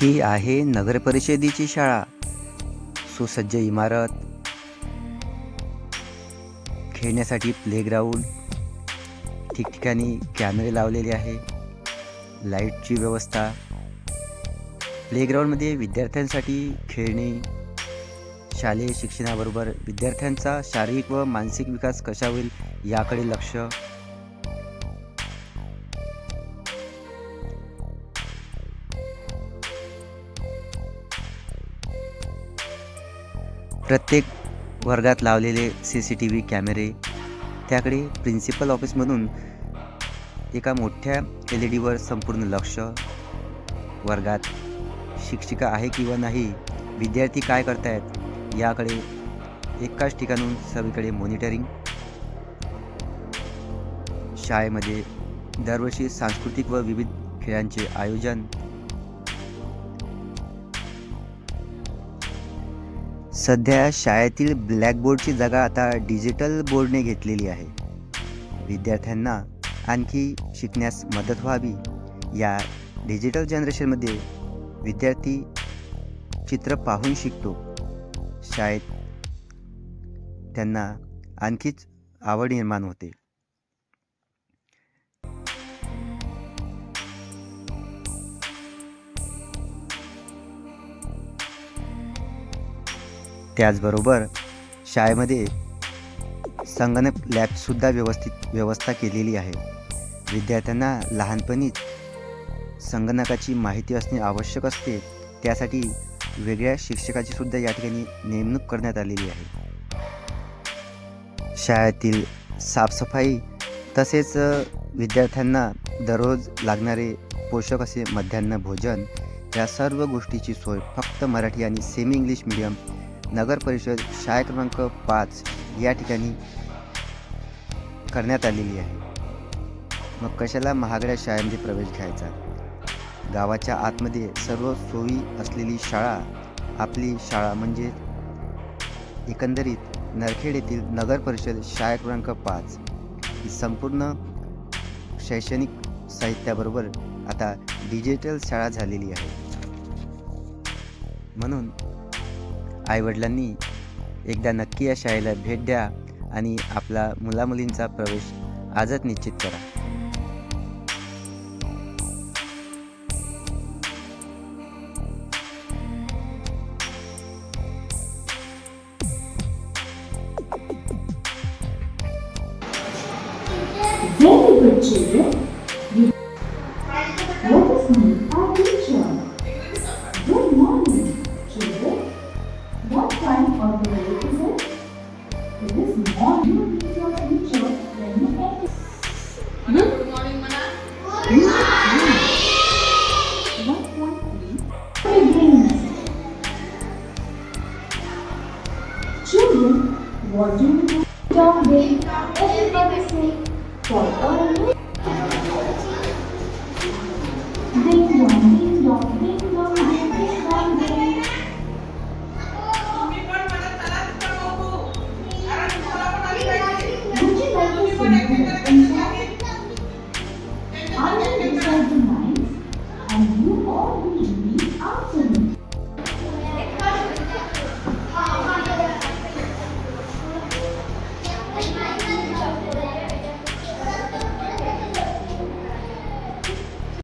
ही आहे नगरपरिषदेची शाळा. सुसज्ज इमारत. खेळण्यासाठी प्लेग्राऊंड ठिकठिकाणी कॅमेरे लावलेले आहे. लाईटची व्यवस्था. प्लेग्राऊंडमध्ये विद्यार्थ्यांसाठी खेळणे. शालेय शिक्षणाबरोबर विद्यार्थ्यांचा शारीरिक व मानसिक विकास कसा होईल याकडे लक्ष. प्रत्येक वर्गात लावलेले सी सी टी व्ही कॅमेरे त्याकडे प्रिन्सिपल ऑफिसमधून एका मोठ्या एल ई डीवर संपूर्ण लक्ष वर्गात शिक्षिका आहे किंवा नाही विद्यार्थी काय करतायत याकडे एकाच ठिकाणून सगळीकडे मॉनिटरिंग शाळेमध्ये दरवर्षी सांस्कृतिक व विविध खेळांचे आयोजन सध्या शाळेतील ब्लॅकबोर्डची जागा आता डिजिटल बोर्डने घेतलेली आहे. विद्यार्थ्यांना आणखी शिकण्यास मदत व्हावी. या डिजिटल जनरेशनमध्ये विद्यार्थी चित्र पाहून शिकतो. शाळेत त्यांना आणखीच आवड निर्माण होते. त्याचबरोबर शाळेमध्ये संगणक लॅबसुद्धा व्यवस्थित व्यवस्था केलेली आहे. विद्यार्थ्यांना लहानपणीच संगणकाची माहिती असणे आवश्यक असते त्यासाठी वेगळ्या शिक्षकाची सुद्धा या ठिकाणी नेमणूक करण्यात आलेली आहे. शाळेतील साफसफाई तसेच विद्यार्थ्यांना दररोज लागणारे पोषक असे मध्यान्ह भोजन या सर्व गोष्टीची सोय फक्त मराठी आणि सेमी इंग्लिश मिडियम नगर परिषद शाळा क्रमांक पाच या ठिकाणी करण्यात आलेली आहे. मग कशाला महागड्या शाळेमध्ये प्रवेश घ्यायचा? गावाच्या आतमध्ये सर्व सोयी असलेली शाळा आपली शाळा म्हणजे एकंदरीत नरखेड येथील नगर परिषद शाळा क्रमांक पाच. ही संपूर्ण शैक्षणिक साहित्याबरोबर आता डिजिटल शाळा झालेली आहे. म्हणून आईवडिलांनी एकदा नक्की या शाळेला भेट द्या आणि आपला मुलामुलींचा प्रवेश आजच निश्चित करा Very good children. Children, what do you do? Don't they? Everybody say, for. They করে